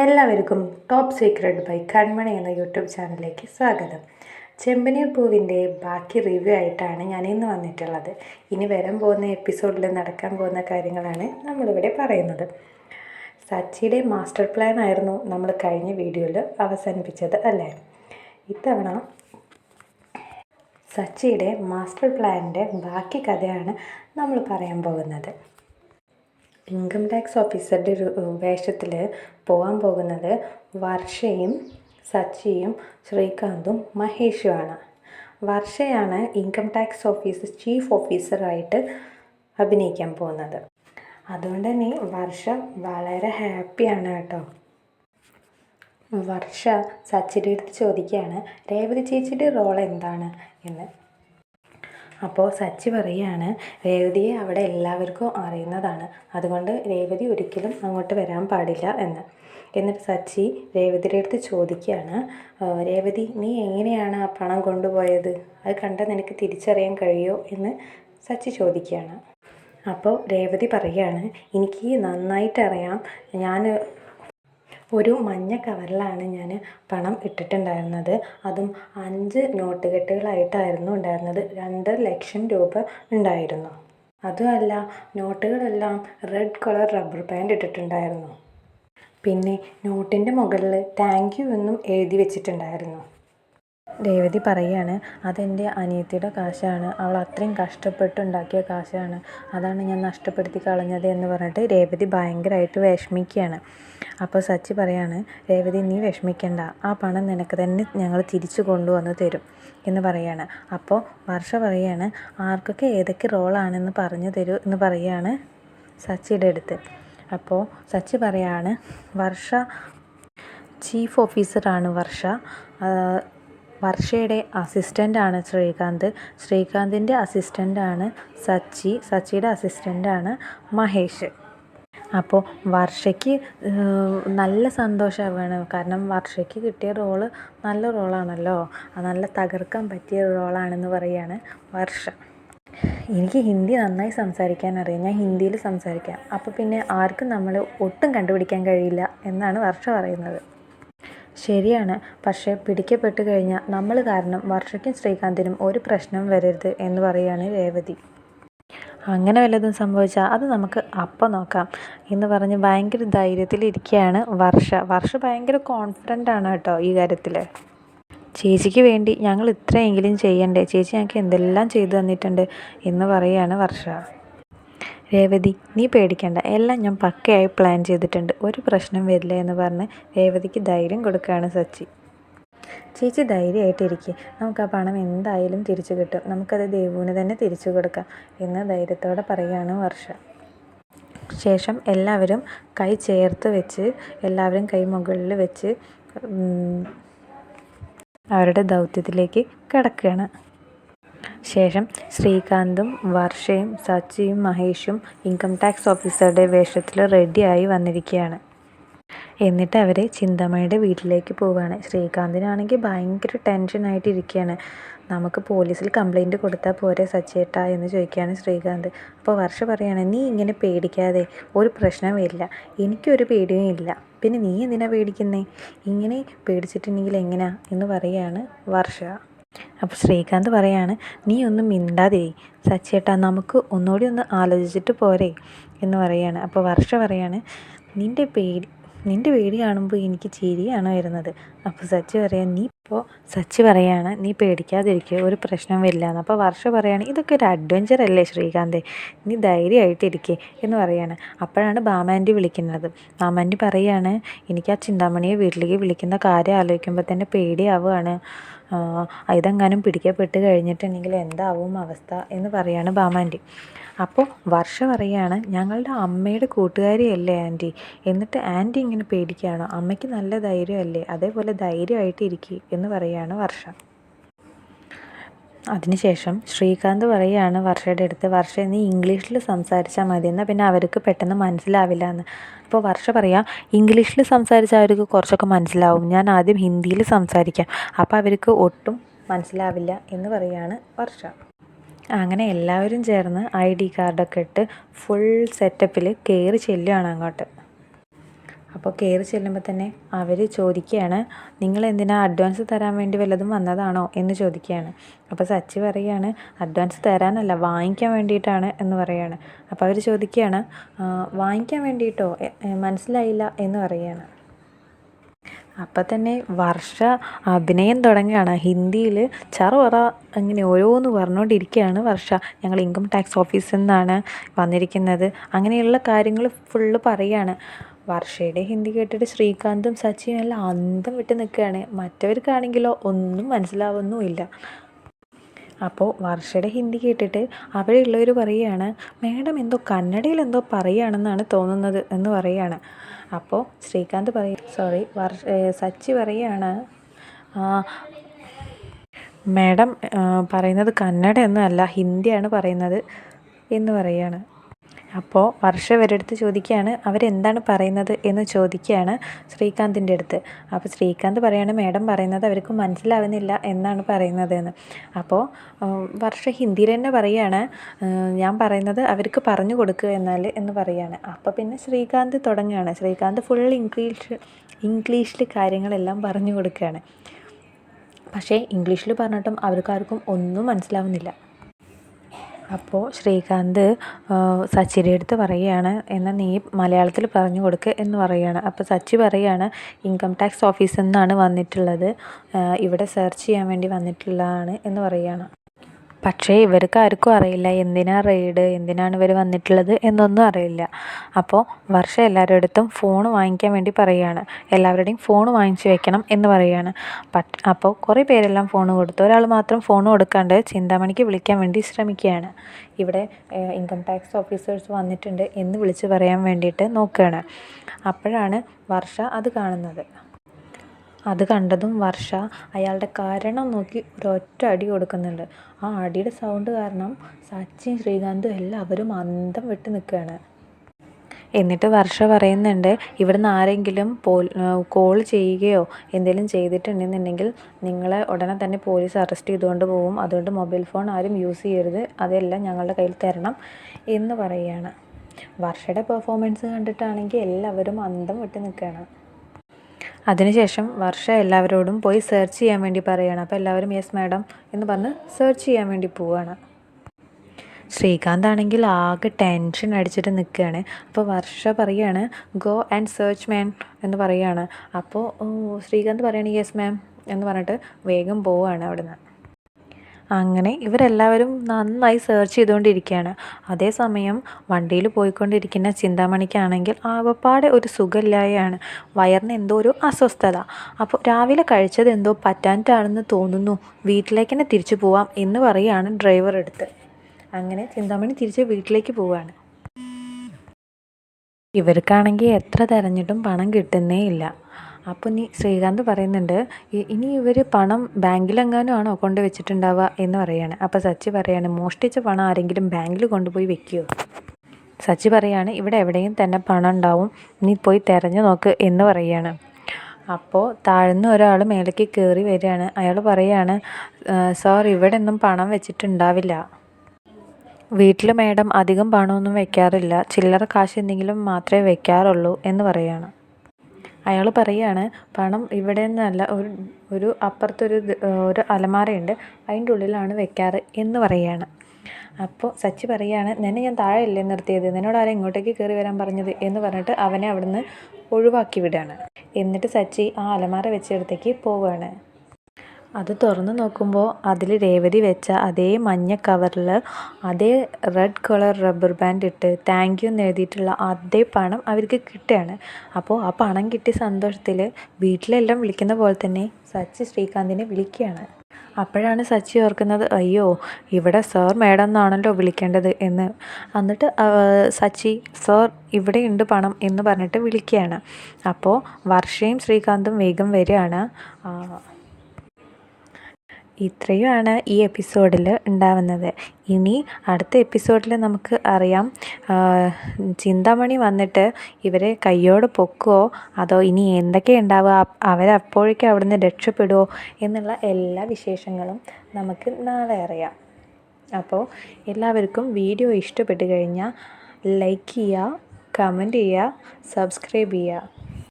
എല്ലാവർക്കും top secret by കൺമണി എന്ന YouTube ചാനലിലേക്ക് സ്വാഗതം. ചെമ്പനീർ പൂവിന്റെ ബാക്കി റിവ്യൂ ആയിട്ടാണ് ഞാൻ ഇന്ന് വന്നിട്ടുള്ളത്. ഇനി വരാൻ പോകുന്ന എപ്പിസോഡിൽ നടക്കാൻ പോകുന്ന കാര്യങ്ങളാണ് നമ്മളിവിടെ പറയുന്നത്. സച്ചിയുടെ മാസ്റ്റർ പ്ലാൻ ആയിരുന്നു നമ്മൾ കഴിഞ്ഞ വീഡിയോയിൽ അവസാനിപ്പിച്ചത് അല്ലേ? ഇത്തവണ സച്ചിയുടെ മാസ്റ്റർ പ്ലാനിന്റെ ബാക്കി കഥയാണ് നമ്മൾ പറയാൻ പോകുന്നത്. ഇൻകം ടാക്സ് ഓഫീസറുടെ ഒരു വേഷത്തിൽ പോകാൻ പോകുന്നത് വർഷയും സച്ചിയും ശ്രീകാന്തും മഹേഷുമാണ്. വർഷയാണ് ഇൻകം ടാക്സ് ഓഫീസ് ചീഫ് ഓഫീസറായിട്ട് അഭിനയിക്കാൻ പോകുന്നത്. അതുകൊണ്ട് തന്നെ വർഷ വളരെ ഹാപ്പിയാണ് കേട്ടോ. വർഷ സച്ചിന്റെ അടുത്ത് ചോദിക്കുകയാണ് രേവതി ചേച്ചിയുടെ റോൾ എന്താണ്? എന്ന്. അപ്പോൾ സച്ചി പറയുകയാണ് രേവതിയെ അവിടെ എല്ലാവർക്കും അറിയുന്നതാണ്. അതുകൊണ്ട് രേവതി ഒരിക്കലും അങ്ങോട്ട് വരാൻ പാടില്ല എന്ന്. എന്നിട്ട് സച്ചി രേവതിയുടെ അടുത്ത് ചോദിക്കുകയാണ് രേവതി നീ എങ്ങനെയാണ് ആ പണം കൊണ്ടുപോയത്? അത് കണ്ടാൽ നിനക്ക് തിരിച്ചറിയാൻ കഴിയുമോ എന്ന് സച്ചി ചോദിക്കുകയാണ്. അപ്പോൾ രേവതി പറയുകയാണ് എനിക്ക് നന്നായിട്ട് അറിയാം. ഞാൻ ഒരു മഞ്ഞ കവറിലാണ് ഞാൻ പണം ഇട്ടിട്ടുണ്ടായിരുന്നത്. അതും അഞ്ച് നോട്ടുകെട്ടുകളായിട്ടായിരുന്നു ഉണ്ടായിരുന്നത്. രണ്ട് ലക്ഷം രൂപ ഉണ്ടായിരുന്നു. അതുമല്ല നോട്ടുകളെല്ലാം റെഡ് കളർ റബ്ബർ ബാൻഡ് ഇട്ടിട്ടുണ്ടായിരുന്നു. പിന്നെ നോട്ടിന്റെ മുകളിൽ താങ്ക് യു എന്നും എഴുതി വെച്ചിട്ടുണ്ടായിരുന്നു. രേവതി പറയാണ് അതെന്റെ അനിയത്തിയുടെ കാശാണ്. അവൾ അത്രയും കഷ്ടപ്പെട്ടുണ്ടാക്കിയ കാശാണ്. അതാണ് ഞാൻ നഷ്ടപ്പെടുത്തി കളഞ്ഞത് എന്ന് പറഞ്ഞിട്ട് രേവതി ഭയങ്കരമായിട്ട് വിഷമിക്കുകയാണ്. അപ്പോൾ സച്ചി പറയാണ് രേവതി നീ വിഷമിക്കണ്ട. ആ പണം നിനക്ക് തന്നെ ഞങ്ങൾ തിരിച്ചു കൊണ്ടുവന്ന് തരും എന്ന് പറയാണ്. അപ്പോൾ വർഷ പറയാണ് ആർക്കൊക്കെ ഏതൊക്കെ റോളാണെന്ന് പറഞ്ഞു തരൂ എന്ന് പറയാണ് സച്ചിയുടെ അടുത്ത്. അപ്പോൾ സച്ചി പറയാണ് വർഷ ചീഫ് ഓഫീസറാണ് വർഷ. വർഷയുടെ അസിസ്റ്റന്റാണ് ശ്രീകാന്ത്. ശ്രീകാന്തിന്റെ അസിസ്റ്റന്റാണ് സച്ചി. സച്ചിയുടെ അസിസ്റ്റന്റാണ് മഹേഷ്. അപ്പോൾ വർഷയ്ക്ക് നല്ല സന്തോഷമാവുകയാണ് കാരണം വർഷയ്ക്ക് കിട്ടിയ റോൾ നല്ല റോളാണല്ലോ. നല്ല തകർക്കാൻ പറ്റിയ റോളാണെന്ന് പറയുകയാണ് വർഷ. എനിക്ക് ഹിന്ദി നന്നായി സംസാരിക്കാൻ അറിയാം. ഞാൻ ഹിന്ദിയിൽ സംസാരിക്കാം. അപ്പോൾ പിന്നെ ആർക്കും നമ്മൾ ഒട്ടും കണ്ടുപിടിക്കാൻ കഴിയില്ല എന്നാണ് വർഷ പറയുന്നത്. ശരിയാണ്. പക്ഷേ പിടിക്കപ്പെട്ടു കഴിഞ്ഞാൽ നമ്മൾ കാരണം വർഷയ്ക്കും ശ്രീകാന്തിനും ഒരു പ്രശ്നം വരരുത് എന്ന് പറയുകയാണ് രേവതി. അങ്ങനെ വല്ലതും സംഭവിച്ചാൽ അത് നമുക്ക് അപ്പം നോക്കാം. എന്ന് പറഞ്ഞ് ഭയങ്കര ധൈര്യത്തിലിരിക്കുകയാണ് വർഷ. വർഷ ഭയങ്കര കോൺഫിഡന്റ് ആണ് കേട്ടോ ഈ കാര്യത്തിൽ ചേച്ചിക്ക് വേണ്ടി ഞങ്ങൾ ഇത്രയെങ്കിലും ചെയ്യണ്ടേ? ചേച്ചി ഞങ്ങൾക്ക് എന്തെല്ലാം ചെയ്തു തന്നിട്ടുണ്ട് എന്ന് പറയുകയാണ് വർഷ. രേവതി നീ പേടിക്കണ്ട. എല്ലാം ഞാൻ പക്കയായി പ്ലാൻ ചെയ്തിട്ടുണ്ട്. ഒരു പ്രശ്നം വരില്ല എന്ന് പറഞ്ഞ് രേവതിക്ക് ധൈര്യം കൊടുക്കുകയാണ് സച്ചി. ചേച്ചി ധൈര്യമായിട്ടിരിക്കുക നമുക്ക് ആ പണം എന്തായാലും തിരിച്ചു കിട്ടും. നമുക്കത് ദേവുവിന് തന്നെ തിരിച്ചു കൊടുക്കാം എന്ന് ധൈര്യത്തോടെ പറയുകയാണ് വർഷ. ശേഷം എല്ലാവരും കൈ ചേർത്ത് വെച്ച് എല്ലാവരും കൈ മുകളിൽ വെച്ച് അവരുടെ ദൗത്യത്തിലേക്ക് കിടക്കുകയാണ്. ശേഷം ശ്രീകാന്തും വർഷയും സച്ചിയും മഹേഷും ഇൻകം ടാക്സ് ഓഫീസറുടെ വേഷത്തിൽ റെഡിയായി വന്നിരിക്കുകയാണ്. എന്നിട്ട് അവർ ചിന്തമയുടെ വീട്ടിലേക്ക് പോവുകയാണ് ശ്രീകാന്തിനാണെങ്കിൽ ഭയങ്കര ടെൻഷനായിട്ട് ഇരിക്കുകയാണ് നമുക്ക് പോലീസിൽ കംപ്ലൈന്റ് കൊടുത്താൽ പോരെ സച്ചേട്ട എന്ന് ചോദിക്കുകയാണ് ശ്രീകാന്ത്. അപ്പോൾ വർഷ പറയുകയാണ് നീ ഇങ്ങനെ പേടിക്കാതെ ഒരു പ്രശ്നം വരില്ല. എനിക്കൊരു പേടിയും ഇല്ല. പിന്നെ നീ എന്തിനാണ് പേടിക്കുന്നേ? ഇങ്ങനെ പേടിച്ചിട്ടുണ്ടെങ്കിൽ എങ്ങനെയാ എന്ന് പറയുകയാണ് വർഷ. അപ്പോൾ ശ്രീകാന്ത് പറയാണ് നീ ഒന്നും മിണ്ടാതിരി സച്ചേട്ടാ നമുക്ക് ഒന്നുകൂടി ഒന്ന് ആലോചിച്ചിട്ട് പോരെ എന്ന് പറയാണ്. അപ്പോൾ വർഷ പറയാണ് നിന്റെ പേടി നിന്റെ പേടി കാണുമ്പോൾ എനിക്ക് ചിരിയാണ് വരുന്നത്. അപ്പോൾ സച്ചി പറയാൻ നീ ഇപ്പോൾ സച്ചി പറയാണ് നീ പേടിക്കാതിരിക്കുക ഒരു പ്രശ്നം വരില്ല എന്ന് അപ്പോൾ വർഷ പറയാണ് ഇതൊക്കെ ഒരു അഡ്വഞ്ചർ അല്ലേ ശ്രീകാന്തെ? നീ ധൈര്യമായിട്ടിരിക്കേ എന്ന് പറയാണ്. അപ്പോഴാണ് ബാമാന്റി വിളിക്കുന്നത്. ബാമാന്റി പറയാണ് എനിക്ക് ആ ചിന്താമണിയെ വീട്ടിലേക്ക് വിളിക്കുന്ന കാര്യം ആലോചിക്കുമ്പോൾ തന്നെ പേടിയാവുകയാണ്. ഇതെങ്ങാനും പിടിക്കപ്പെട്ട് കഴിഞ്ഞിട്ടുണ്ടെങ്കിൽ എന്താവും അവസ്ഥ എന്ന് പറയാണ് ബാമാന്റി അപ്പോൾ വർഷ പറയാണ് ഞങ്ങളുടെ അമ്മയുടെ കൂട്ടുകാരിയല്ലേ ആന്റി? എന്നിട്ട് ആന്റി ഇങ്ങനെ പേടിക്കുകയാണോ അമ്മയ്ക്ക് നല്ല ധൈര്യമല്ലേ? അതേപോലെ ധൈര്യമായിട്ട് ഇരിക്കുക എന്ന് പറയാണ് വർഷ. അതിനുശേഷം ശ്രീകാന്ത് പറയുകയാണ് വർഷയുടെ അടുത്ത് വർഷ നീ ഇംഗ്ലീഷിൽ സംസാരിച്ചാൽ മതി. എന്നാൽ പിന്നെ അവർക്ക് പെട്ടെന്ന് മനസ്സിലാവില്ല എന്ന് അപ്പോൾ വർഷ പറയാം ഇംഗ്ലീഷിൽ സംസാരിച്ചാൽ അവർക്ക് കുറച്ചൊക്കെ മനസ്സിലാവും. ഞാൻ ആദ്യം ഹിന്ദിയിൽ സംസാരിക്കാം. അപ്പോൾ അവർക്ക് ഒട്ടും മനസ്സിലാവില്ല എന്ന് പറയുകയാണ് വർഷ. അങ്ങനെ എല്ലാവരും ചേർന്ന് ഐ ഡി കാർഡൊക്കെ ഇട്ട് ഫുൾ സെറ്റപ്പിൽ കയറി ചെല്ലുകയാണ് അങ്ങോട്ട്. അപ്പോൾ കയറി ചെല്ലുമ്പോൾ തന്നെ അവർ ചോദിക്കുകയാണ് നിങ്ങൾ എന്തിനാ അഡ്വാൻസ് തരാൻ വേണ്ടി വല്ലതും വന്നതാണോ? എന്ന് ചോദിക്കുകയാണ്. അപ്പോൾ സച്ചി പറയുകയാണ് അഡ്വാൻസ് തരാനല്ല വാങ്ങിക്കാൻ വേണ്ടിയിട്ടാണ് എന്ന് പറയുകയാണ്. അപ്പോൾ അവർ ചോദിക്കുകയാണ് വാങ്ങിക്കാൻ വേണ്ടിയിട്ടോ? മനസ്സിലായില്ല എന്ന് പറയുകയാണ്. അപ്പം തന്നെ വർഷ അഭിനയം തുടങ്ങുകയാണ്. ഹിന്ദിയിൽ ചറ അങ്ങനെ ഓരോന്ന് പറഞ്ഞുകൊണ്ടിരിക്കുകയാണ് വർഷ. ഞങ്ങൾ ഇൻകം ടാക്സ് ഓഫീസിൽ നിന്നാണ് വന്നിരിക്കുന്നത്. അങ്ങനെയുള്ള കാര്യങ്ങൾ ഫുള്ള് പറയുകയാണ്. വർഷയുടെ ഹിന്ദി കേട്ടിട്ട് ശ്രീകാന്തും സച്ചിയും എല്ലാം അന്തം വിട്ട് നിൽക്കുകയാണ്. മറ്റവർക്കാണെങ്കിലോ ഒന്നും മനസ്സിലാവുന്നുമില്ല. അപ്പോൾ വർഷയുടെ ഹിന്ദി കേട്ടിട്ട് അവിടെയുള്ളവർ പറയുകയാണ് മേഡം എന്തോ കന്നഡയിൽ എന്തോ പറയുകയാണെന്നാണ് തോന്നുന്നത് എന്ന് പറയുകയാണ്. അപ്പോൾ ശ്രീകാന്ത് പറയും സോറി വർഷ സച്ചി പറയുകയാണ് മാഡം പറയുന്നത് കന്നഡ ഒന്നും അല്ല ഹിന്ദിയാണ് പറയുന്നത് എന്ന് പറയുകയാണ്. അപ്പോൾ വർഷ ഇവരെടുത്ത് ചോദിക്കുകയാണ് അവരെന്താണ് പറയുന്നത് എന്ന് ചോദിക്കുകയാണ് ശ്രീകാന്തിന്റെ അടുത്ത്. അപ്പോൾ ശ്രീകാന്ത് പറയുകയാണ് മേഡം പറയുന്നത് അവർക്ക് മനസ്സിലാവുന്നില്ല എന്നാണ് പറയുന്നത് എന്ന് അപ്പോൾ വർഷ ഹിന്ദിയിൽ തന്നെ പറയുകയാണ് ഞാൻ പറയുന്നത് അവർക്ക് പറഞ്ഞു കൊടുക്കുക എന്നാൽ എന്ന് പറയുകയാണ് അപ്പോൾ പിന്നെ ശ്രീകാന്ത് തുടങ്ങുകയാണ്. ശ്രീകാന്ത് ഫുൾ ഇംഗ്ലീഷ് ഇംഗ്ലീഷിൽ കാര്യങ്ങളെല്ലാം പറഞ്ഞു കൊടുക്കുകയാണ്. പക്ഷേ ഇംഗ്ലീഷിൽ പറഞ്ഞിട്ടും അവർക്കാർക്കും ഒന്നും മനസ്സിലാവുന്നില്ല. അപ്പോൾ ശ്രീകാന്ത് സച്ചിയുടെ അടുത്ത് പറയുകയാണ് എന്നാൽ നീ മലയാളത്തിൽ പറഞ്ഞു കൊടുക്ക് എന്ന് പറയുകയാണ്. അപ്പോൾ സച്ചി പറയുകയാണ് ഇൻകം ടാക്സ് ഓഫീസിൽ നിന്നാണ് വന്നിട്ടുള്ളത്. ഇവിടെ സെർച്ച് ചെയ്യാൻ വേണ്ടി വന്നിട്ടുള്ളതാണ് എന്ന് പറയുകയാണ്. പക്ഷേ ഇവർക്ക് ആർക്കും അറിയില്ല. എന്തിനാണ് റെയ്ഡ്? എന്തിനാണ് ഇവർ വന്നിട്ടുള്ളത്? എന്നൊന്നും അറിയില്ല. അപ്പോൾ വർഷ എല്ലാവരുടെ അടുത്തും ഫോൺ വാങ്ങിക്കാൻ വേണ്ടി പറയുകയാണ്. എല്ലാവരുടെയും ഫോൺ വാങ്ങിച്ചു വെക്കണം എന്ന് പറയുകയാണ്. അപ്പോൾ കുറേ പേരെല്ലാം ഫോൺ കൊടുത്തു. ഒരാൾ മാത്രം ഫോൺ കൊടുക്കാണ്ട് ചിന്താമണിക്ക് വിളിക്കാൻ വേണ്ടി ശ്രമിക്കുകയാണ്. ഇവിടെ ഇൻകം ടാക്സ് ഓഫീസേഴ്സ് വന്നിട്ടുണ്ട് എന്ന് വിളിച്ച് പറയാൻ വേണ്ടിയിട്ട് നോക്കുകയാണ്. അപ്പോഴാണ് വർഷ അത് കാണുന്നത്. അത് കണ്ടതും വർഷ അയാളുടെ കാരണം നോക്കി ഒരൊറ്റ അടി കൊടുക്കുന്നുണ്ട്. ആ അടിയുടെ സൗണ്ട് കാരണം സച്ചിൻ ശ്രീകാന്തും എല്ലാവരും അന്തം വിട്ട് നിൽക്കുകയാണ്. എന്നിട്ട് വർഷ പറയുന്നുണ്ട് ഇവിടുന്ന് ആരെങ്കിലും പോൽ കോൾ ചെയ്യുകയോ എന്തെങ്കിലും ചെയ്തിട്ടുണ്ടെന്നുണ്ടെങ്കിൽ നിങ്ങളെ ഉടനെ തന്നെ പോലീസ് അറസ്റ്റ് ചെയ്തുകൊണ്ട് പോകും അതുകൊണ്ട് മൊബൈൽ ഫോൺ ആരും യൂസ് ചെയ്യരുത്. അതെല്ലാം ഞങ്ങളുടെ കയ്യിൽ തരണം എന്ന് പറയുകയാണ്. വർഷയുടെ പെർഫോമൻസ് കണ്ടിട്ടാണെങ്കിൽ എല്ലാവരും അന്തം വിട്ട് നിൽക്കുകയാണ്. അതിനുശേഷം വർഷ എല്ലാവരോടും പോയി സെർച്ച് ചെയ്യാൻ വേണ്ടി പറയുകയാണ് അപ്പോൾ എല്ലാവരും യെസ് മാഡം എന്ന് പറഞ്ഞ് സെർച്ച് ചെയ്യാൻ വേണ്ടി പോവുകയാണ് ശ്രീകാന്ത് ആണെങ്കിൽ ആകെ ടെൻഷൻ അടിച്ചിട്ട് നിൽക്കുകയാണ് അപ്പോൾ വർഷ പറയുകയാണ് ഗോ ആൻഡ് സെർച്ച് മാൻ എന്ന് പറയുകയാണ് അപ്പോൾ ശ്രീകാന്ത് പറയുകയാണ് യെസ് മാം എന്ന് പറഞ്ഞിട്ട് വേഗം പോവുകയാണ് അവിടുന്ന്. അങ്ങനെ ഇവരെല്ലാവരും നന്നായി സെർച്ച് ചെയ്തുകൊണ്ടിരിക്കുകയാണ്. അതേസമയം വണ്ടിയിൽ പോയിക്കൊണ്ടിരിക്കുന്ന ചിന്താമണിക്കാണെങ്കിൽ ആകപ്പാടെ ഒരു സുഖമില്ലായാണ് വയറിന് എന്തോ ഒരു അസ്വസ്ഥത. അപ്പോൾ രാവിലെ കഴിച്ചത് എന്തോ പറ്റാനിട്ടാണെന്ന് തോന്നുന്നു. വീട്ടിലേക്ക് തന്നെ തിരിച്ചു പോവാം എന്ന് പറയുകയാണ് ഡ്രൈവർ എടുത്ത് അങ്ങനെ ചിന്താമണി തിരിച്ച് വീട്ടിലേക്ക് പോവുകയാണ്. ഇവർക്കാണെങ്കിൽ എത്ര തിരഞ്ഞിട്ടും പണം കിട്ടുന്നേ ഇല്ല. അപ്പോൾ നീ ശ്രീകാന്ത് പറയുന്നുണ്ട് ഇനി ഇവർ പണം ബാങ്കിലെങ്ങാനും ആണോ കൊണ്ട് വെച്ചിട്ടുണ്ടാവുക എന്ന് പറയുകയാണ് അപ്പോൾ സച്ചി പറയാണ് മോഷ്ടിച്ച പണം ആരെങ്കിലും ബാങ്കിൽ കൊണ്ടുപോയി വെക്കുമോ സച്ചി പറയാണ് ഇവിടെ എവിടെയും തന്നെ പണം ഉണ്ടാവും. നീ പോയി തിരഞ്ഞു നോക്ക് എന്ന് പറയാണ്. അപ്പോൾ താഴ്ന്ന ഒരാൾ മേലേക്ക് കയറി വരികയാണ്. അയാൾ പറയാണ് സാർ ഇവിടെ ഒന്നും പണം വെച്ചിട്ടുണ്ടാവില്ല. വീട്ടിൽ മേഡം അധികം പണമൊന്നും വെക്കാറില്ല. ചില്ലറ കാശ് എന്തെങ്കിലും മാത്രമേ വെക്കാറുള്ളൂ എന്ന് പറയുകയാണ് അയാൾ പറയുകയാണ് പണം ഇവിടെ നിന്നല്ല ഒരു ഒരു അപ്പുറത്തൊരു ഒരു അലമാരയുണ്ട് അതിന്റെ ഉള്ളിലാണ് വെക്കാറ് എന്ന് പറയുകയാണ് അപ്പോൾ സച്ചി പറയുകയാണ് നിന്നെ ഞാൻ താഴെയല്ലേ നിർത്തിയത്? നിന്നോട് ആരെ ഇങ്ങോട്ടേക്ക് കയറി വരാൻ പറഞ്ഞത്? എന്ന് പറഞ്ഞിട്ട് അവനെ അവിടുന്ന് ഒഴിവാക്കി വിടുകയാണ് എന്നിട്ട് സച്ചി ആ അലമാര വെച്ചിടത്തേക്ക് പോവുകയാണ് അത് തുറന്ന് നോക്കുമ്പോൾ അതിൽ രേവതി വെച്ച അതേ മഞ്ഞ കവറിൽ അതേ റെഡ് കളർ റബ്ബർ ബാൻഡ് ഇട്ട് താങ്ക് യു എന്ന് എഴുതിയിട്ടുള്ള അതേ പണം അവർക്ക് കിട്ടുകയാണ്. അപ്പോൾ ആ പണം കിട്ടിയ സന്തോഷത്തിൽ വീട്ടിലെല്ലാം വിളിക്കുന്ന പോലെ തന്നെ സച്ചി ശ്രീകാന്തിനെ വിളിക്കുകയാണ്. അപ്പോഴാണ് സച്ചി ഓർക്കുന്നത് അയ്യോ ഇവിടെ സർ മേഡം എന്നാണല്ലോ വിളിക്കേണ്ടത് എന്ന്. എന്നിട്ട് സച്ചി സാർ ഇവിടെയുണ്ട് പണം എന്ന് പറഞ്ഞിട്ട് വിളിക്കുകയാണ്. അപ്പോൾ വർഷയും ശ്രീകാന്തും വേഗം വരികയാണ്. ഇത്രയുമാണ് ഈ എപ്പിസോഡിൽ ഉണ്ടാവുന്നത്. ഇനി അടുത്ത എപ്പിസോഡിൽ നമുക്ക് അറിയാം ചിന്താമണി വന്നിട്ട് ഇവരെ കയ്യോട് പൊക്കുവോ? അതോ ഇനി എന്തൊക്കെ ഉണ്ടാവുക? അവരപ്പോഴേക്കും അവിടെ നിന്ന് രക്ഷപ്പെടുമോ എന്നുള്ള എല്ലാ വിശേഷങ്ങളും നമുക്ക് നാളെ അറിയാം. അപ്പോൾ എല്ലാവർക്കും വീഡിയോ ഇഷ്ടപ്പെട്ട് കഴിഞ്ഞാൽ ലൈക്ക് ചെയ്യുക കമന്റ് ചെയ്യുക സബ്സ്ക്രൈബ് ചെയ്യുക.